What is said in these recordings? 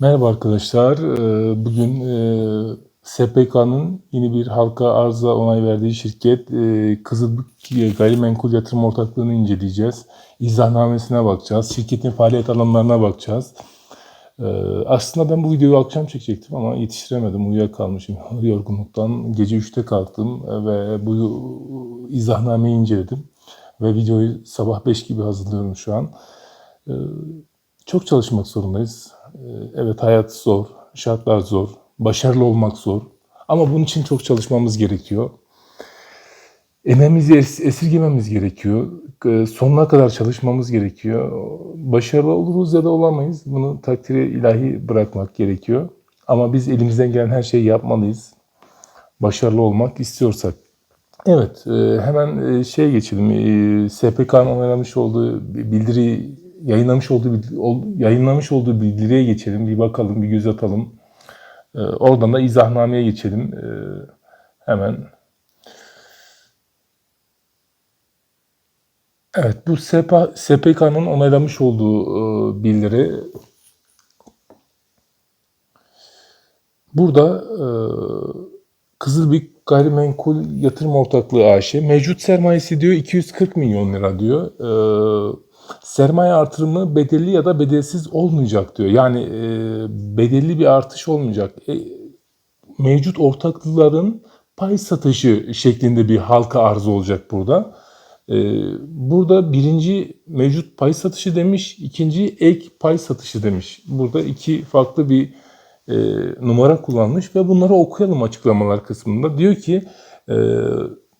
Merhaba arkadaşlar. Ee, Bugün e, SPK'nın yeni bir halka arıza onay verdiği şirket e, Kızılbük Gayrimenkul Yatırım Ortaklığı'nı inceleyeceğiz. İzahnamesine bakacağız. Şirketin faaliyet alanlarına bakacağız. Ee, Aslında ben bu videoyu akşam çekecektim ama yetiştiremedim. Uyuyakalmışım. Yorgunluktan gece 3'te kalktım ve bu izahnameyi inceledim. Ve videoyu sabah 5 gibi hazırlıyorum şu an. Ee, Çok çalışmak zorundayız. Ee, Evet hayat zor, şartlar zor, başarılı olmak zor. Ama bunun için çok çalışmamız gerekiyor. Emeğimizi es- esirgememiz gerekiyor. Ee, Sonuna kadar çalışmamız gerekiyor. Başarılı oluruz ya da olamayız. Bunu takdire ilahi bırakmak gerekiyor. Ama biz elimizden gelen her şeyi yapmalıyız. Başarılı olmak istiyorsak. Evet, e, hemen e, şeye geçelim. E, SPK'nın onaylamış olduğu bildiri, yayınlamış olduğu yayınlamış olduğu bildiriye geçelim. Bir bakalım, bir göz atalım. E, Oradan da izahnameye geçelim. E, Hemen. Evet, bu SPK'nın onaylamış olduğu e, bildiri. Burada e, Kızılbük Gayrimenkul Yatırım Ortaklığı AŞ mevcut sermayesi diyor 240 milyon lira diyor. Ee, sermaye artırımı bedelli ya da bedelsiz olmayacak diyor. Yani e, bedelli bir artış olmayacak. E, mevcut ortaklıların pay satışı şeklinde bir halka arz olacak burada. Ee, burada birinci mevcut pay satışı demiş, ikinci ek pay satışı demiş. Burada iki farklı bir e, numara kullanmış ve bunları okuyalım açıklamalar kısmında. Diyor ki e,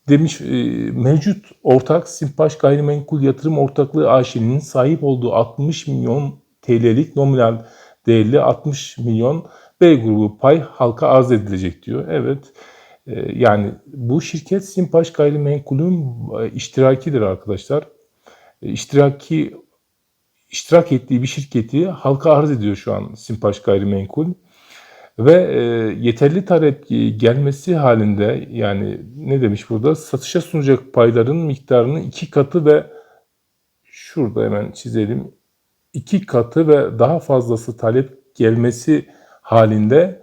demiş e, mevcut ortak Simpaş Gayrimenkul Yatırım Ortaklığı AŞ'nin sahip olduğu 60 milyon TL'lik nominal değerli 60 milyon B grubu pay halka arz edilecek diyor. Evet. e, yani bu şirket Simpaş Gayrimenkul'ün e, iştirakidir arkadaşlar. E, iştiraki iştirak ettiği bir şirketi halka arz ediyor şu an Simpaş Gayrimenkul. Ve e, yeterli talep gelmesi halinde yani ne demiş burada satışa sunacak payların miktarının iki katı ve şurada hemen çizelim iki katı ve daha fazlası talep gelmesi halinde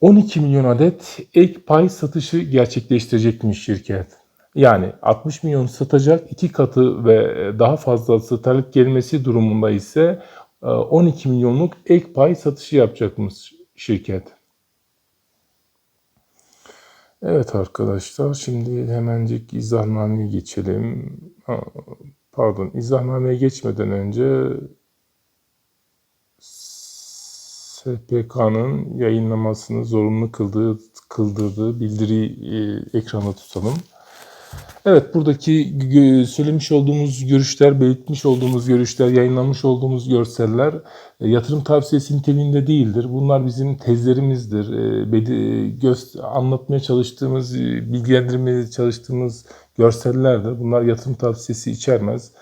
12 milyon adet ek pay satışı gerçekleştirecekmiş şirket. Yani 60 milyon satacak iki katı ve daha fazlası talep gelmesi durumunda ise e, 12 milyonluk ek pay satışı yapacakmış şirket. Evet arkadaşlar şimdi hemencik izahnameye geçelim. Pardon izahnameye geçmeden önce SPK'nın yayınlamasını zorunlu kıldığı, kıldırdığı bildiri e, ekranda tutalım. Evet buradaki söylemiş olduğumuz görüşler, belirtmiş olduğumuz görüşler, yayınlamış olduğumuz görseller e, yatırım tavsiyesi niteliğinde değildir. Bunlar bizim tezlerimizdir. E, anlatmaya çalıştığımız, e, bilgilendirmeye çalıştığımız görsellerdir. Bunlar yatırım tavsiyesi içermez.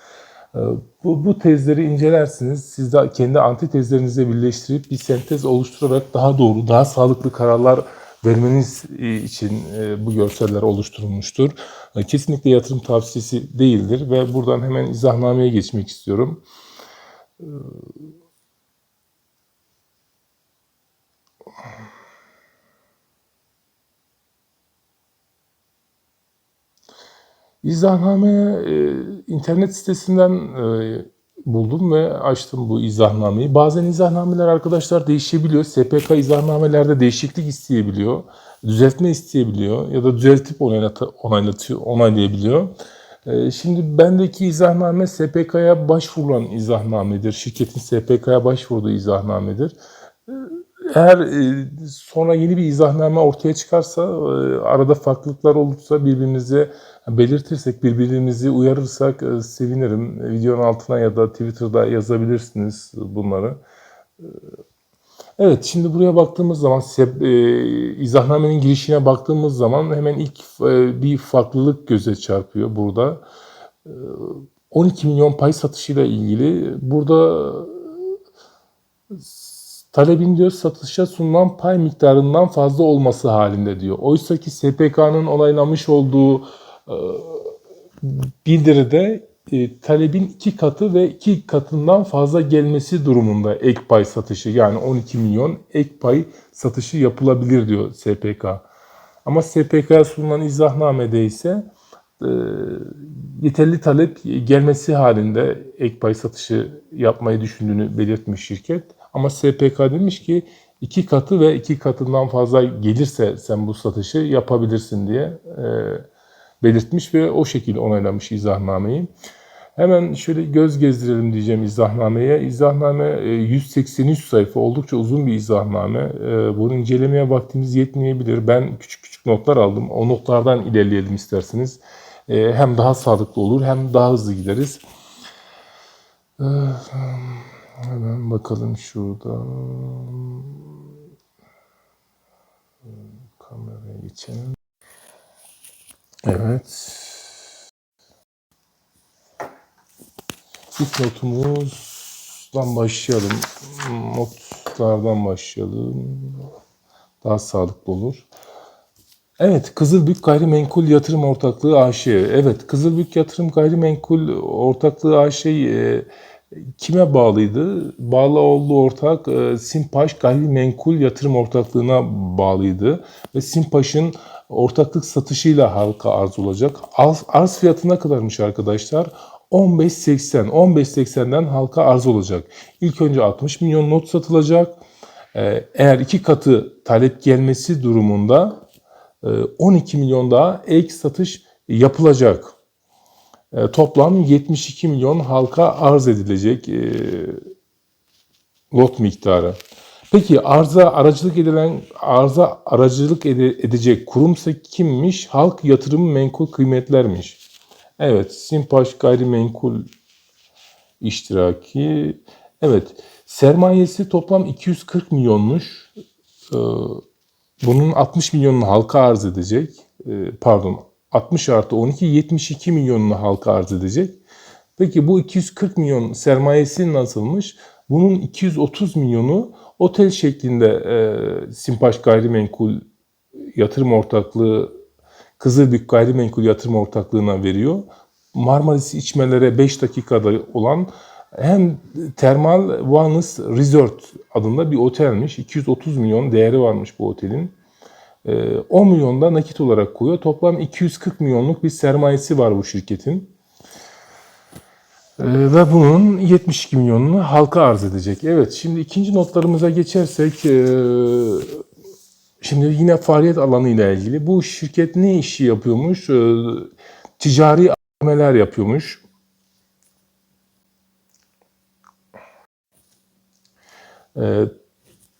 Bu, bu tezleri incelersiniz. Siz de kendi antitezlerinizle birleştirip bir sentez oluşturarak daha doğru, daha sağlıklı kararlar vermeniz e, için e, bu görseller oluşturulmuştur. E, Kesinlikle yatırım tavsiyesi değildir ve buradan hemen izahnameye geçmek istiyorum. İzahname internet sitesinden buldum ve açtım bu izahnameyi. Bazen izahnameler arkadaşlar değişebiliyor. SPK izahnamelerde değişiklik isteyebiliyor. Düzeltme isteyebiliyor ya da düzeltip onaylat onaylatıyor, onaylayabiliyor. E, şimdi bendeki izahname SPK'ya başvurulan izahnamedir. Şirketin SPK'ya başvurduğu izahnamedir. Eğer e, sonra yeni bir izahname ortaya çıkarsa, e, arada farklılıklar olursa birbirimize belirtirsek, birbirimizi uyarırsak e, sevinirim. Videonun altına ya da Twitter'da yazabilirsiniz bunları. Evet, şimdi buraya baktığımız zaman, izahnamenin girişine baktığımız zaman hemen ilk bir farklılık göze çarpıyor burada. E, 12 milyon pay satışıyla ilgili burada talebin diyor satışa sunulan pay miktarından fazla olması halinde diyor. Oysa ki SPK'nın onaylamış olduğu e, bildiride e, talebin iki katı ve iki katından fazla gelmesi durumunda ek pay satışı yani 12 milyon ek pay satışı yapılabilir diyor SPK. Ama SPK'ya sunulan izahnamede ise e, yeterli talep gelmesi halinde ek pay satışı yapmayı düşündüğünü belirtmiş şirket. Ama SPK demiş ki iki katı ve iki katından fazla gelirse sen bu satışı yapabilirsin diye e, belirtmiş ve o şekilde onaylamış izahnameyi. Hemen şöyle göz gezdirelim diyeceğim izahnameye. İzahname e, 183 sayfa oldukça uzun bir izahname. E, Bunu incelemeye vaktimiz yetmeyebilir. Ben küçük küçük notlar aldım. O notlardan ilerleyelim isterseniz. E, Hem daha sağlıklı olur hem daha hızlı gideriz. E, Hemen bakalım şurada. Kameraya geçelim. Evet. İlk notumuzdan başlayalım. Notlardan başlayalım. Daha sağlıklı olur. Evet, Kızılbük Gayrimenkul Yatırım Ortaklığı AŞ. Evet, Kızılbük Yatırım Gayrimenkul Ortaklığı AŞ e, kime bağlıydı? Bağlı olduğu ortak e, Simpaş Gayrimenkul Yatırım Ortaklığı'na bağlıydı. Ve Simpaş'ın ortaklık satışıyla halka arz olacak. Arz, arz fiyatı ne kadarmış arkadaşlar? 15.80. 15.80'den halka arz olacak. İlk önce 60 milyon not satılacak. Ee, Eğer iki katı talep gelmesi durumunda e, 12 milyon daha ek satış yapılacak. E, Toplam 72 milyon halka arz edilecek e, lot miktarı. Peki arza aracılık edilen arza aracılık ede- edecek kurumsa kimmiş? Halk Yatırım Menkul Kıymetlermiş. Evet, Simpaş Gayrimenkul iştiraki. Evet, sermayesi toplam 240 milyonmuş. Ee, bunun 60 milyonunu halka arz edecek. Pardon, 60 artı 12, 72 milyonunu halka arz edecek. Peki bu 240 milyon sermayesi nasılmış? Bunun 230 milyonu otel şeklinde e, Simpaş Gayrimenkul Yatırım Ortaklığı Kızılbük Gayrimenkul Yatırım Ortaklığı'na veriyor. Marmaris içmelere 5 dakikada olan hem Termal Wellness Resort adında bir otelmiş. 230 milyon değeri varmış bu otelin. Ee, 10 milyon da nakit olarak koyuyor. Toplam 240 milyonluk bir sermayesi var bu şirketin. Ee, Ve bunun 72 milyonunu halka arz edecek. Evet şimdi ikinci notlarımıza geçersek e, şimdi yine faaliyet alanı ile ilgili bu şirket ne işi yapıyormuş? Ee, Ticari ameler yapıyormuş.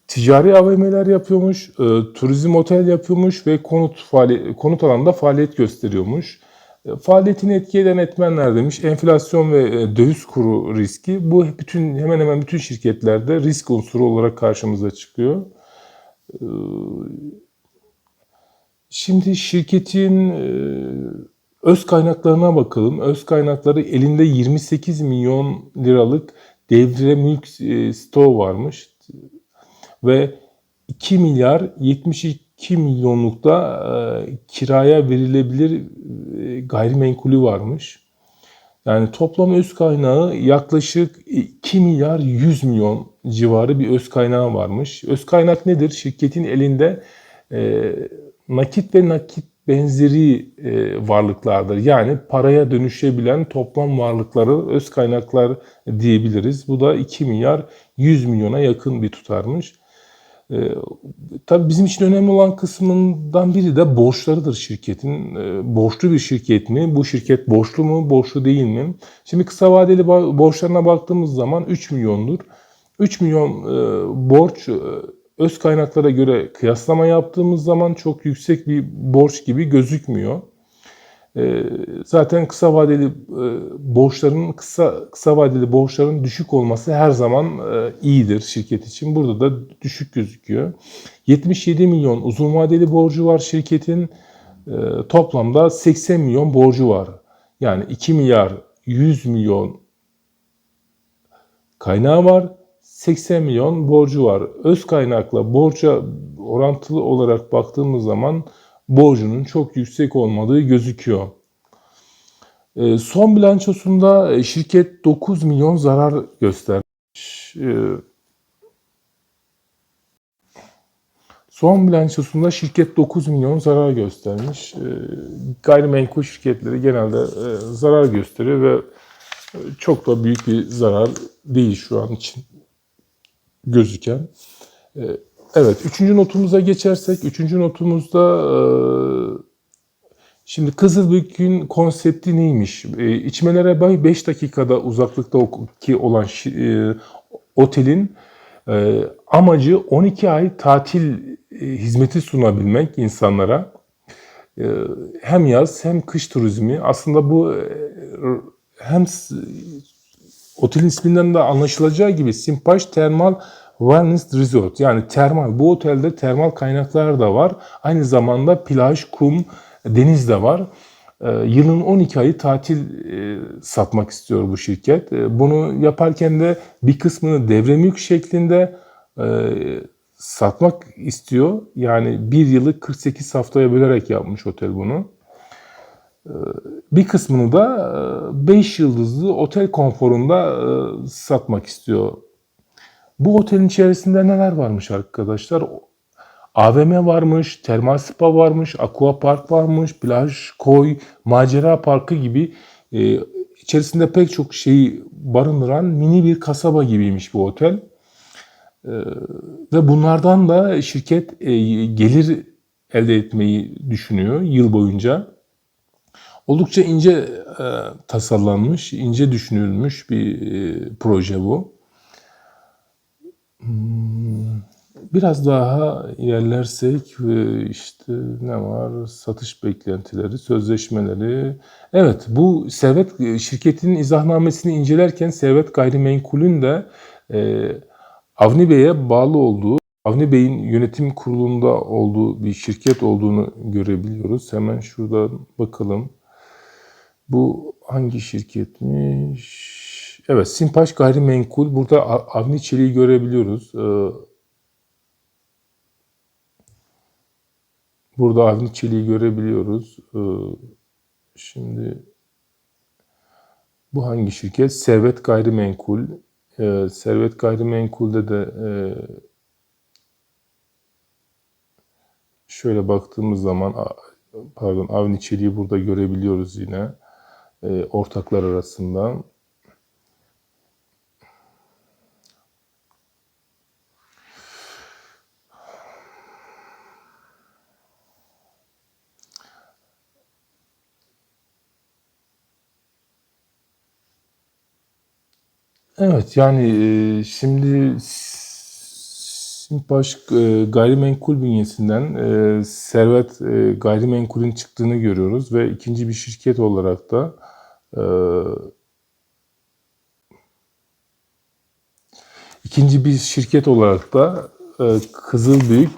Ticari AVM'ler yapıyormuş, e, turizm otel yapıyormuş ve konut faali- konut alanında faaliyet gösteriyormuş. E, faaliyetini etki eden etmenler demiş. Enflasyon ve e, döviz kuru riski. Bu bütün hemen hemen bütün şirketlerde risk unsuru olarak karşımıza çıkıyor. E, Şimdi şirketin e, öz kaynaklarına bakalım. Öz kaynakları elinde 28 milyon liralık devre mülk e, stoğu varmış ve 2 milyar 72 milyonluk da e, kiraya verilebilir e, gayrimenkulü varmış. Yani toplam öz kaynağı yaklaşık 2 milyar 100 milyon civarı bir öz kaynağı varmış. Öz kaynak nedir? Şirketin elinde e, nakit ve nakit benzeri e, varlıklardır. Yani paraya dönüşebilen toplam varlıkları öz kaynaklar diyebiliriz. Bu da 2 milyar 100 milyona yakın bir tutarmış. E, tabii bizim için önemli olan kısmından biri de borçlarıdır şirketin. E, borçlu bir şirket mi? Bu şirket borçlu mu? Borçlu değil mi? Şimdi kısa vadeli borçlarına baktığımız zaman 3 milyondur. 3 milyon e, borç e, öz kaynaklara göre kıyaslama yaptığımız zaman çok yüksek bir borç gibi gözükmüyor. E, zaten kısa vadeli e, borçların kısa kısa vadeli borçların düşük olması her zaman e, iyidir şirket için. Burada da düşük gözüküyor. 77 milyon uzun vadeli borcu var şirketin. E, toplamda 80 milyon borcu var. Yani 2 milyar 100 milyon kaynağı var. 80 milyon borcu var. Öz kaynakla borca orantılı olarak baktığımız zaman borcunun çok yüksek olmadığı gözüküyor. E, son bilançosunda şirket 9 milyon zarar göstermiş. Son bilançosunda şirket 9 milyon zarar göstermiş. Gayrimenkul şirketleri genelde e, zarar gösteriyor ve e, çok da büyük bir zarar değil şu an için gözüken. Evet, üçüncü notumuza geçersek, üçüncü notumuzda e, şimdi Kızılbük'ün konsepti neymiş? E, içmelere bay 5 dakikada uzaklıkta ki olan e, otelin amacı 12 ay tatil hizmeti sunabilmek insanlara. Hem yaz hem kış turizmi. Aslında bu hem otelin isminden de anlaşılacağı gibi Simpaş Termal Wellness Resort yani termal. Bu otelde termal kaynaklar da var. Aynı zamanda plaj, kum, deniz de var. Ee, yılın 12 ayı tatil e, satmak istiyor bu şirket. E, bunu yaparken de bir kısmını devre şeklinde e, satmak istiyor. Yani bir yılı 48 haftaya bölerek yapmış otel bunu. Bir kısmını da 5 yıldızlı otel konforunda e, satmak istiyor. Bu otelin içerisinde neler varmış arkadaşlar? AVM varmış, termal spa varmış, aqua park varmış, plaj, koy, macera parkı gibi e, içerisinde pek çok şeyi barındıran mini bir kasaba gibiymiş bu otel. E, ve bunlardan da şirket e, gelir elde etmeyi düşünüyor yıl boyunca. Oldukça ince e, tasarlanmış, ince düşünülmüş bir e, proje bu. Hmm, Biraz daha ilerlersek e, işte ne var? Satış beklentileri, sözleşmeleri. Evet, bu Servet e, şirketinin izahnamesini incelerken Servet Gayrimenkul'ün de e, Avni Bey'e bağlı olduğu, Avni Bey'in yönetim kurulunda olduğu bir şirket olduğunu görebiliyoruz. Hemen şurada bakalım. Bu hangi şirketmiş? Evet, Simpaş Gayrimenkul. Burada Avni Çelik'i görebiliyoruz. Ee, Burada Avni Çelik'i görebiliyoruz. Ee, Şimdi bu hangi şirket? Servet Gayrimenkul. Ee, Servet Gayrimenkul'de de e, şöyle baktığımız zaman pardon Avni Çelik'i burada görebiliyoruz yine e, ortaklar arasında. Evet yani e, şimdi Simpaş e, gayrimenkul bünyesinden e, Servet gayrimenkulün çıktığını görüyoruz ve ikinci bir şirket olarak da ikinci bir şirket olarak da e, Kızılbük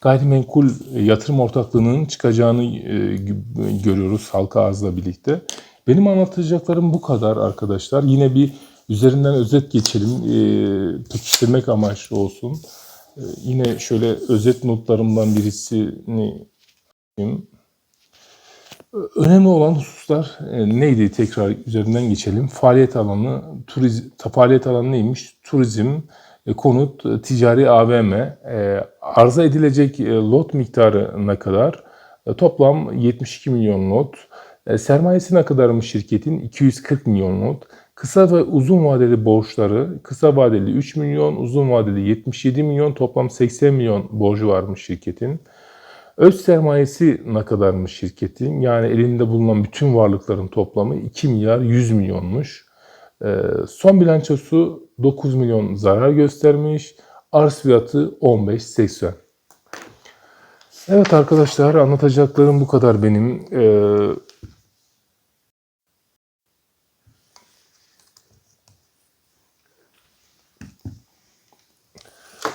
Gayrimenkul Yatırım Ortaklığı'nın çıkacağını gö- görüyoruz halka arzla birlikte. Benim anlatacaklarım bu kadar arkadaşlar. Yine bir üzerinden özet geçelim. E, pekiştirmek amaçlı olsun. E, yine şöyle özet notlarımdan birisini. Önemli olan hususlar e, neydi tekrar üzerinden geçelim. Faaliyet alanı, turizm, faaliyet alanı neymiş? Turizm, e, konut, e, ticari AVM, e, arıza edilecek e, lot miktarı ne kadar? E, Toplam 72 milyon lot. E, Sermayesi ne kadarmış şirketin? 240 milyon lot. Kısa ve uzun vadeli borçları, kısa vadeli 3 milyon, uzun vadeli 77 milyon, toplam 80 milyon borcu varmış şirketin. Öz sermayesi ne kadarmış şirketin? Yani elinde bulunan bütün varlıkların toplamı 2 milyar 100 milyonmuş. Ee, son bilançosu 9 milyon zarar göstermiş. Arz fiyatı 15.80. Evet arkadaşlar anlatacaklarım bu kadar benim. Ee,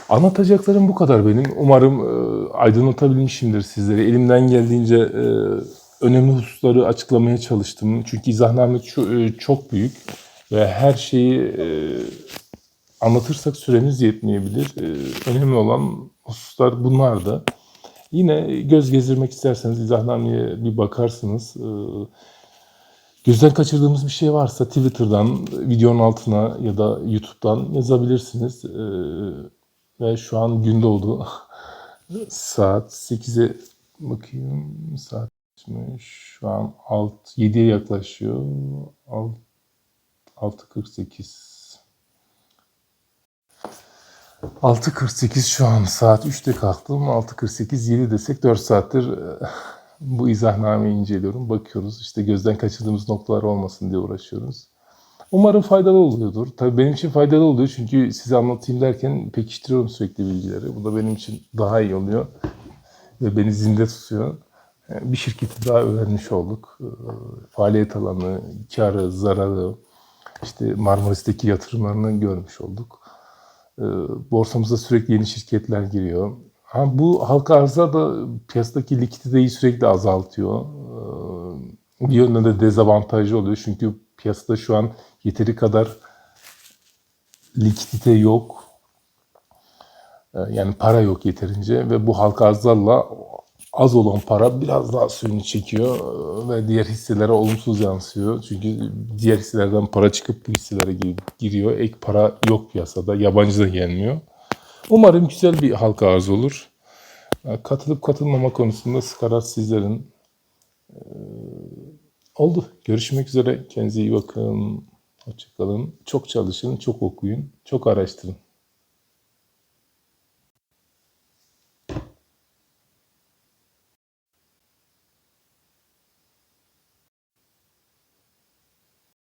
Anlatacaklarım bu kadar benim. Umarım e, aydınlatabilmişimdir sizleri. Elimden geldiğince e, önemli hususları açıklamaya çalıştım. Çünkü izahname e, çok büyük ve her şeyi e, anlatırsak süremiz yetmeyebilir. E, önemli olan hususlar bunlardı. Yine göz gezdirmek isterseniz izahnameye bir bakarsınız. E, Gözden kaçırdığımız bir şey varsa Twitter'dan, videonun altına ya da YouTube'dan yazabilirsiniz. Ee, ve şu an gün doğdu. Saat 8'e bakayım. Saat kaçmış? Şu an 6, 7'ye yaklaşıyor. Alt- 6.48. 6.48 şu an saat 3'te kalktım. 6.48 7 desek 4 saattir e, bu izahnameyi inceliyorum. Bakıyoruz işte gözden kaçırdığımız noktalar olmasın diye uğraşıyoruz. Umarım faydalı oluyordur. Tabii benim için faydalı oluyor çünkü size anlatayım derken pekiştiriyorum sürekli bilgileri. Bu da benim için daha iyi oluyor ve beni zinde tutuyor. Yani Bir şirketi daha öğrenmiş olduk. Ee, Faaliyet alanı, karı, zararı, işte Marmaris'teki yatırımlarını görmüş olduk. Ee, Borsamıza sürekli yeni şirketler giriyor. Ha, bu halka arzlar da piyasadaki likiditeyi sürekli azaltıyor. Ee, Bir yönden de dezavantajlı oluyor çünkü piyasada şu an yeteri kadar likidite yok. Ee, Yani para yok yeterince ve bu halka arzlarla az olan para biraz daha suyunu çekiyor ee, ve diğer hisselere olumsuz yansıyor. Çünkü diğer hisselerden para çıkıp bu hisselere gir- giriyor. Ek para yok piyasada, yabancı da gelmiyor. Umarım güzel bir halka arz olur. Ee, Katılıp katılmama konusunda karar sizlerin. Oldu. Görüşmek üzere. Kendinize iyi bakın. Hoşçakalın. Çok çalışın, çok okuyun, çok araştırın.